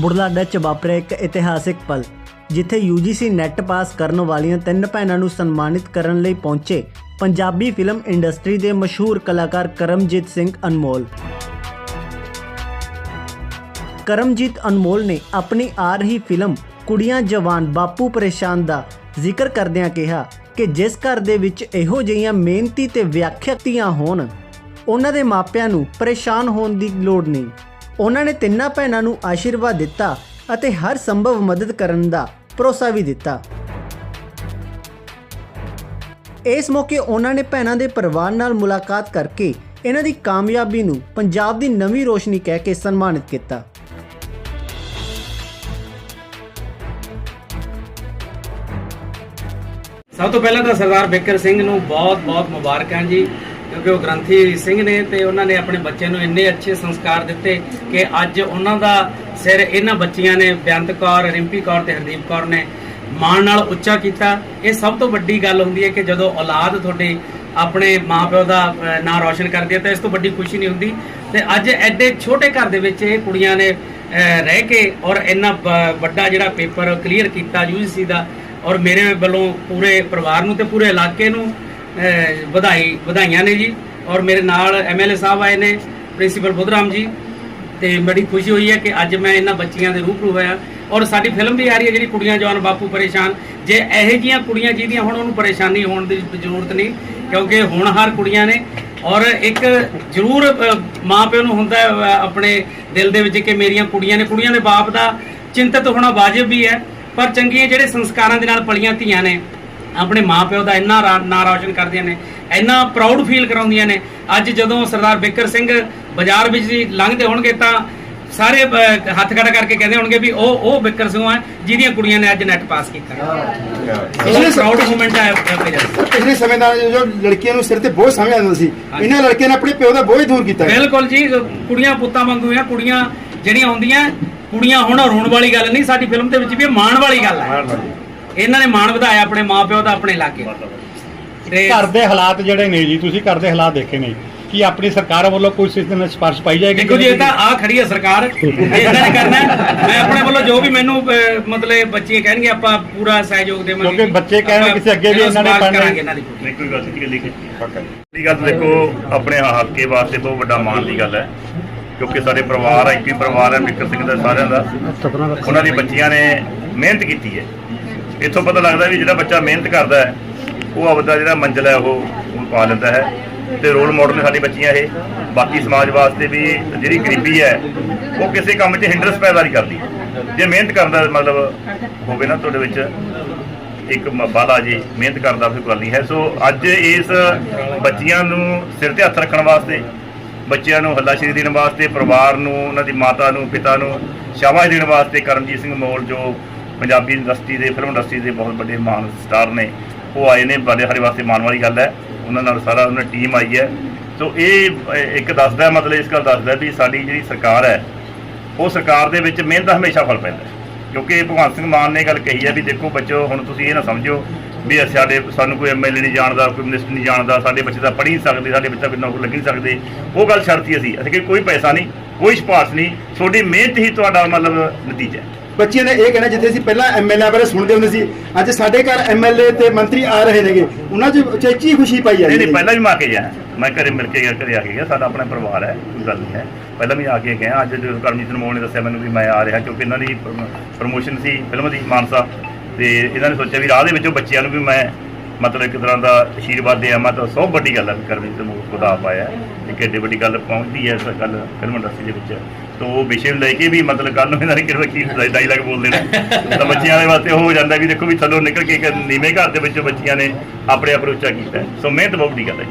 ਬੁਢਲਾਡਾ ਚ ਵਾਪਰਿਆ ਇੱਕ ਇਤਿਹਾਸਿਕ ਪਲ, ਜਿੱਥੇ UGC ਨੈਟ ਪਾਸ ਕਰਨ ਵਾਲੀਆਂ ਤਿੰਨ ਭੈਣਾਂ ਨੂੰ ਸਨਮਾਨਿਤ ਕਰਨ ਲਈ ਪਹੁੰਚੇ ਪੰਜਾਬੀ ਫਿਲਮ ਇੰਡਸਟਰੀ ਦੇ ਮਸ਼ਹੂਰ ਕਲਾਕਾਰ ਕਰਮਜੀਤ ਸਿੰਘ ਅਨਮੋਲ। ਕਰਮਜੀਤ ਅਨਮੋਲ ਨੇ ਆਪਣੀ ਆ ਰਹੀ ਫਿਲਮ ਕੁੜੀਆਂ ਜਵਾਨ ਬਾਪੂ ਪਰੇਸ਼ਾਨ ਦਾ ਜ਼ਿਕਰ ਕਰਦਿਆਂ ਕਿਹਾ ਕਿ ਜਿਸ ਘਰ ਦੇ ਵਿੱਚ ਇਹੋ ਜਿਹੀਆਂ ਮਿਹਨਤੀ ਤੇ ਵਿਆਖਿਆਤੀਆਂ ਹੋਣ, ਉਹਨਾਂ ਦੇ ਮਾਪਿਆਂ ਨੂੰ ਪਰੇਸ਼ਾਨ ਹੋਣ ਦੀ ਲੋੜ ਨਹੀਂ। ਉਹਨਾਂ ਨੇ ਤਿੰਨਾਂ ਭੈਣਾਂ ਨੂੰ ਆਸ਼ੀਰਵਾਦ ਦਿੱਤਾ ਅਤੇ ਹਰ ਸੰਭਵ ਮਦਦ ਕਰਨ ਦਾ ਭਰੋਸਾ ਵੀ ਦਿੱਤਾ। ਇਸ ਮੌਕੇ ਉਹਨਾਂ ਨੇ ਭੈਣਾਂ ਦੇ ਪਰਿਵਾਰ ਨਾਲ ਮੁਲਾਕਾਤ ਕਰਕੇ ਇਹਨਾਂ ਦੀ ਕਾਮਯਾਬੀ ਨੂੰ ਪੰਜਾਬ ਦੀ ਨਵੀਂ ਰੋਸ਼ਨੀ ਕਹਿ ਕੇ ਸਨਮਾਨਿਤ ਕੀਤਾ। ਸਭ ਤੋਂ ਪਹਿਲਾਂ ਤਾਂ ਸਰਦਾਰ ਬਿਕਰ ਸਿੰਘ ਨੂੰ ਬਹੁਤ-ਬਹੁਤ ਮੁਬਾਰਕਾਂ ਜੀ। ਕਿਉਂਕਿ ਉਹ ਗ੍ਰੰਥੀ ਸਿੰਘ ਨੇ ਤੇ ਉਹਨਾਂ ਨੇ ਆਪਣੇ ਬੱਚੇ ਨੂੰ ਇੰਨੇ ਅੱਛੇ ਸੰਸਕਾਰ ਦਿੱਤੇ ਕਿ ਅੱਜ ਉਹਨਾਂ ਦਾ ਸਿਰ ਇਹਨਾਂ ਬੱਚੀਆਂ ਨੇ, ਬੇਅੰਤ ਕੌਰ, ਰਿੰਪੀ ਕੌਰ ਤੇ ਹਰਦੀਪ ਕੌਰ ਨੇ ਮਾਣ ਨਾਲ ਉੱਚਾ ਕੀਤਾ। ਇਹ ਸਭ ਤੋਂ ਵੱਡੀ ਗੱਲ ਹੁੰਦੀ ਹੈ ਕਿ ਜਦੋਂ ਔਲਾਦ ਤੁਹਾਡੀ ਆਪਣੇ ਮਾਪਿਓ ਦਾ ਨਾਂ ਰੌਸ਼ਨ ਕਰਦੀ ਹੈ ਤਾਂ ਇਸ ਤੋਂ ਵੱਡੀ ਖੁਸ਼ੀ ਨਹੀਂ ਹੁੰਦੀ। ਤੇ ਅੱਜ ਐਡੇ ਛੋਟੇ ਘਰ ਦੇ ਵਿੱਚ ਇਹ ਕੁੜੀਆਂ ਨੇ ਰਹਿ ਕੇ ਔਰ ਇੰਨਾ ਬ- ਵੱਡਾ ਜਿਹੜਾ ਪੇਪਰ ਕਲੀਅਰ ਕੀਤਾ ਯੂਜੀਸੀ ਦਾ ਔਰ ਮੇਰੇ ਵੱਲੋਂ ਪੂਰੇ ਪਰਿਵਾਰ ਨੂੰ ਤੇ ਪੂਰੇ ਇਲਾਕੇ ਨੂੰ ਵਧਾਈ ਵਧਾਈਆਂ ਨੇ ਜੀ। ਔਰ ਮੇਰੇ ਨਾਲ ਐਮਐਲਏ ਸਾਹਿਬ ਆਏ ਨੇ ਪ੍ਰਿੰਸੀਪਲ ਬੁੱਧਰਾਮ ਜੀ। ਤੇ ਬੜੀ ਖੁਸ਼ੀ ਹੋਈ ਹੈ ਕਿ ਅੱਜ ਮੈਂ ਇਹਨਾਂ ਬੱਚੀਆਂ ਦੇ ਰੂਬਰੂ ਹੋਇਆ। ਔਰ ਸਾਡੀ ਫਿਲਮ ਵੀ ਆ ਰਹੀ ਹੈ ਜਿਹੜੀ ਕੁੜੀਆਂ ਜਵਾਨ ਬਾਪੂ ਪਰੇਸ਼ਾਨ। ਜੇ ਇਹੋ ਜੀਆਂ ਕੁੜੀਆਂ ਜਿਹਦੀਆਂ ਹੁਣ ਉਹਨੂੰ ਪਰੇਸ਼ਾਨੀ ਹੋਣ ਦੀ ਜ਼ਰੂਰਤ ਨਹੀਂ ਕਿਉਂਕਿ ਹੋਣਹਾਰ ਕੁੜੀਆਂ ਨੇ। ਔਰ ਇੱਕ ਜ਼ਰੂਰ ਅ, ਮਾਂ ਪਿਓ ਨੂੰ ਹੁੰਦਾ ਆਪਣੇ ਦਿਲ ਦੇ ਵਿੱਚ ਕਿ ਮੇਰੀਆਂ ਕੁੜੀਆਂ ਨੇ। ਕੁੜੀਆਂ ਦੇ ਬਾਪ ਦਾ ਚਿੰਤਤ ਹੋਣਾ ਵਾਜਬ ਵੀ ਹੈ ਪਰ ਚੰਗੀਆਂ ਜਿਹੜੇ ਸੰਸਕਾਰਾਂ ਦੇ ਨਾਲ ਪਲੀਆਂ ਧੀਆਂ ਨੇ ਆਪਣੇ ਮਾਪਿਓ ਦਾ ਇੰਨਾ ਨਾਂ ਰੌਸ਼ਨ ਕਰਦੀਆਂ ਨੇ ਇੰਨਾ ਪ੍ਰਾਊਡ ਫੀਲ ਕਰਾਉਂਦੀਆਂ ਨੇ ਅੱਜ ਜਦੋਂ ਸਰਦਾਰ ਬਿਕਰ ਸਿੰਘ ਬਾਜ਼ਾਰ ਵਿੱਚ ਦੀ ਲੰਘਦੇ ਹੋਣਗੇ ਤਾਂ ਸਾਰੇ ਹੱਥ ਖੜਾ ਕਰਕੇ ਕਹਿੰਦੇ ਹੋਣਗੇ ਵੀ ਉਹ ਉਹ ਬਿਕਰ ਸਿੰਘ ਹੈ ਜਿਹਦੀਆਂ ਕੁੜੀਆਂ ਨੇ ਅੱਜ ਨੈਟ ਪਾਸ ਕੀਤਾ ਇਹ ਪ੍ਰਾਊਡ ਮੂਮੈਂਟ ਹੈ ਆਪਣੇ ਲਈ। ਪਿਛਲੇ ਸਮੇਂ ਦਾ ਜੋ ਲੜਕੀਆਂ ਨੂੰ ਸਿਰ ਤੇ ਬੋਝ ਸਮਝ ਆਉਂਦਾ ਸੀ। ਇਹਨਾਂ ਲੜਕੀਆਂ ਨੇ ਆਪਣੇ ਪਿਓ ਦਾ ਬੋਝ ਦੂਰ ਕੀਤਾ। ਬਿਲਕੁਲ ਜੀ ਕੁੜੀਆਂ ਪੁੱਤਾਂ ਵਾਂਗੂ ਆ ਕੁੜੀਆਂ ਜਿਹੜੀਆਂ ਹੁੰਦੀਆਂ ਕੁੜੀਆਂ ਹੁਣ ਰੋਣ ਵਾਲੀ ਗੱਲ ਨਹੀਂ ਸਾਡੀ ਫਿਲਮ ਦੇ ਵਿੱਚ ਵੀ ਮਾਣ ਵਾਲੀ ਗੱਲ ਹੈ ਇਹਨਾਂ ਨੇ ਮਾਣ ਵਧਾਇਆ ਆਪਣੇ ਮਾਪਿਓ ਦਾ ਆਪਣੇ ਇਲਾਕੇ। ਦਾ। ਤੇ ਘਰ ਦੇ ਹਾਲਾਤ ਜਿਹੜੇ ਨੇ ਜੀ ਤੁਸੀਂ ਘਰ ਦੇ ਹਾਲਾਤ ਦੇਖੇ ਨੇ ਕੀ ਆਪਣੀ ਸਰਕਾਰ ਵੱਲੋਂ ਕੋਈ ਇਸ ਦਿਨ ਸਿਫਾਰਿਸ਼ ਪਾਈ ਜਾਏਗੀ? ਦੇਖੋ ਜੀ ਇਹ ਤਾਂ ਆ ਖੜੀ ਹੈ ਸਰਕਾਰ। ਇਹਨਾਂ ਨੇ ਕਰਨਾ ਹੈ। ਮੈਂ ਆਪਣੇ ਵੱਲੋਂ ਜੋ ਵੀ ਮੈਨੂੰ ਅਹ, ਮਤਲਬ ਬੱਚੀਆਂ ਕਹਿਣਗੇ ਆਪਾਂ ਪੂਰਾ ਸਹਿਯੋਗ ਦੇਵਾਂਗੇ। ਕਿਉਂਕਿ ਬੱਚੇ ਕਹਿਣ ਆਪਾਂ ਕਿਸੇ ਅੱਗੇ ਵੀ ਇਹਨਾਂ ਨੇ ਸਪਾਰਕ ਪੜ੍ਹਨਾ ਕਰਾਂਗੇ ਇਹਨਾਂ ਦੀ। ਨਹੀਂ ਕੋਈ ਗੱਲ ਨਹੀਂ ਲਿਖੀ। ਇਹ ਗੱਲ ਦੇਖੋ ਆਪਣੇ ਹਲਕੇ ਵਾਸਤੇ ਬਹੁਤ ਵੱਡਾ ਮਾਣ ਦੀ ਗੱਲ ਹੈ। ਕਿਉਂਕਿ ਸਾਡੇ ਪਰਿਵਾਰ ਆ ਇੱਕ ਹੀ ਪਰਿਵਾਰ ਹੈ ਵਿਕਰ ਸਿੰਘ ਦਾ ਸਾਰਿਆਂ ਦਾ। ਉਹਨਾਂ ਦੀ ਬੱਚੀਆਂ ਨੇ ਮਿਹਨਤ ਕੀਤੀ ਹੈ। ਇੱਥੋਂ ਪਤਾ ਲੱਗਦਾ ਵੀ ਜਿਹੜਾ ਬੱਚਾ ਮਿਹਨਤ ਕਰਦਾ ਹੈ, ਉਹ ਆਪਦਾ ਜਿਹੜਾ ਮੰਜ਼ਿਲ ਹੈ, ਉਹ ਪਾ ਲੈਂਦਾ ਹੈ ਤੇ ਰੋਲ ਮਾਡਲ ਨੇ ਸਾਡੀ ਬੱਚੀਆਂ ਇਹ। ਬਾਕੀ ਸਮਾਜ ਵਾਸਤੇ ਵੀ ਜਿਹੜੀ ਗਰੀਬੀ ਹੈ, ਉਹ ਕਿਸੇ ਕੰਮ 'ਚ ਹਿੰਡਰਸ ਪੈਦਾ ਨਹੀਂ ਕਰਦੀ ਜੇ ਮਿਹਨਤ ਕਰਦਾ ਮਤਲਬ ਹੋਵੇ ਨਾ ਤੁਹਾਡੇ ਵਿੱਚ, ਇੱਕ ਬਾਲਾ ਜੇ ਮਿਹਨਤ ਕਰਦਾ ਫਿਰ ਗੱਲ ਨਹੀਂ ਹੈ। ਸੋ ਅੱਜ ਇਸ ਬੱਚੀਆਂ ਨੂੰ ਸਿਰ ਤੇ ਹੱਥ ਰੱਖਣ ਵਾਸਤੇ, ਬੱਚਿਆਂ ਨੂੰ ਹੱਲਾਸ਼ੇਰੀ ਦੇਣ ਵਾਸਤੇ, ਪਰਿਵਾਰ ਨੂੰ, ਉਹਨਾਂ ਦੀ ਮਾਤਾ ਨੂੰ, ਪਿਤਾ ਨੂੰ ਸ਼ਾਬਾਸ਼ ਦੇਣ ਵਾਸਤੇ ਕਰਮਜੀਤ ਸਿੰਘ ਮੋਲ ਜੋ ਪੰਜਾਬੀ ਇੰਡਸਟਰੀ ਦੇ ਫਿਲਮ ਇੰਡਸਟਰੀ ਦੇ ਬਹੁਤ ਵੱਡੇ ਮਾਨ ਸਟਾਰ ਨੇ। ਉਹ ਆਏ ਨੇ ਬੜੇ ਹਰੇ ਵਾਸਤੇ ਮਾਣ ਵਾਲੀ ਗੱਲ ਹੈ। ਉਹਨਾਂ ਨਾਲ ਸਾਰਾ ਉਹਨਾਂ ਟੀਮ ਆਈ ਹੈ। ਸੋ ਇਹ ਇੱਕ ਦੱਸਦਾ ਮਤਲਬ ਇਸ ਗੱਲ ਦੱਸਦਾ ਵੀ ਸਾਡੀ ਜਿਹੜੀ ਸਰਕਾਰ ਹੈ, ਉਹ ਸਰਕਾਰ ਦੇ ਵਿੱਚ ਮਿਹਨਤ ਦਾ ਹਮੇਸ਼ਾ ਫਲ ਪੈਂਦਾ ਕਿਉਂਕਿ ਭਗਵੰਤ ਸਿੰਘ ਮਾਨ ਨੇ ਗੱਲ ਕਹੀ ਹੈ ਵੀ ਦੇਖੋ ਬੱਚੋ, ਹੁਣ ਤੁਸੀਂ ਇਹ ਨਾ ਸਮਝੋ ਵੀ ਸਾਡੇ, ਸਾਨੂੰ ਕੋਈ ਐਮਐਲਏ ਨਹੀਂ ਜਾਣਦਾ, ਕੋਈ ਮਿਨਿਸਟਰ ਨਹੀਂ ਜਾਣਦਾ, ਸਾਡੇ ਬੱਚੇ ਤਾਂ ਪੜ੍ਹ ਨਹੀਂ ਸਕਦੇ, ਸਾਡੇ ਬੱਚਾ ਕੋਈ ਨੌਕਰੀ ਲੱਗ ਨਹੀਂ ਸਕਦੇ। ਉਹ ਗੱਲ ਛੱਡਤੀ ਅਸੀਂ। ਅਸੀਂ ਕਿ ਕੋਈ ਪੈਸਾ ਨਹੀਂ, ਕੋਈ ਸਿਫਾਰਸ਼ ਨਹੀਂ, ਤੁਹਾਡੀ ਮਿਹਨਤ ਹੀ ਤੁਹਾਡਾ ਮਤਲਬ ਨਤੀਜਾ ਹੈ। ਬੱਚਿਆਂ ਨੇ ਇਹ ਕਹਿਣਾ ਜਿੱਥੇ ਅਸੀਂ ਪਹਿਲਾਂ ਐਮਐਲਏ ਬਾਰੇ ਸੁਣਦੇ ਹੁੰਦੇ ਸੀ ਅੱਜ ਸਾਡੇ ਘਰ ਐਮਐਲਏ ਤੇ ਮੰਤਰੀ ਆ ਰਹੇ ਨੇਗੇ ਉਹਨਾਂ 'ਚ ਚੇਚੀ ਖੁਸ਼ੀ ਪਾਈ ਨਹੀਂ ਜਾਂਦੀ ਨਹੀਂ ਪਹਿਲਾਂ ਵੀ ਮੈਂ ਕੇ ਗਿਆ। ਮੈਂ ਘਰੇ ਮਿਲ ਕੇ ਗਿਆ ਘਰੇ ਆ ਕੇ ਗਿਆ ਸਾਡਾ ਆਪਣਾ ਪਰਿਵਾਰ ਹੈ ਕੋਈ ਗੱਲ ਨਹੀਂ ਹੈ। ਪਹਿਲਾਂ ਵੀ ਆ ਕੇ ਗਿਆ ਅੱਜ ਜਦੋਂ ਕਰਮਜੀਤ ਮੋਲ ਨੇ ਦੱਸਿਆ ਮੈਨੂੰ ਵੀ ਮੈਂ ਆ ਰਿਹਾ ਕਿਉਂਕਿ ਇਹਨਾਂ ਦੀ ਪ੍ਰਮੋਸ਼ਨ ਸੀ ਫਿਲਮ ਦੀ ਮਾਨਸਾ। ਤੇ ਇਹਨਾਂ ਨੇ ਸੋਚਿਆ ਵੀ ਰਾਹ ਦੇ ਵਿੱਚੋਂ ਬੱਚਿਆਂ ਨੂੰ ਵੀ ਮੈਂ ਮਤਲਬ ਇੱਕ ਤਰ੍ਹਾਂ ਦਾ ਆਸ਼ੀਰਵਾਦ ਦੇ ਆਵਾਂ ਤਾਂ ਸਭ ਵੱਡੀ ਗੱਲ ਹੈ ਵੀ ਕਰਮਜੀਤ ਨੂੰ ਖੁਦਾ ਪਾਇਆ ਇੱਕ ਐਡੀ ਵੱਡੀ ਗੱਲ ਪਹੁੰਚਦੀ ਹੈ ਇਸ ਗੱਲ ਫਿਲਮ ਇੰਡਸਟਰੀ ਦੇ ਵਿੱਚ। ਤਾਂ ਉਹ ਵਿਸ਼ੇ ਨੂੰ ਲੈ ਕੇ ਵੀ ਮਤਲਬ ਕੱਲ ਨੂੰ ਇਹਨਾਂ ਨੇ ਕਿਹੜਾ ਕੀ ਡਾਇਲੌਗ ਬੋਲ ਦੇਣਾ ਤਾਂ ਬੱਚਿਆਂ ਦੇ ਵਾਸਤੇ ਉਹ ਹੋ ਜਾਂਦਾ ਵੀ ਦੇਖੋ ਵੀ ਥੱਲੋਂ ਨਿਕਲ ਕੇ ਇੱਕ ਨੀਵੇਂ ਘਰ ਦੇ ਵਿੱਚੋਂ ਬੱਚਿਆਂ ਨੇ ਆਪਣੇ ਆਪ ਨੂੰ ਉੱਚਾ ਕੀਤਾ ਸੋ ਮਿਹਨਤ ਬਹੁਤ ਦੀ ਗੱਲ ਹੈ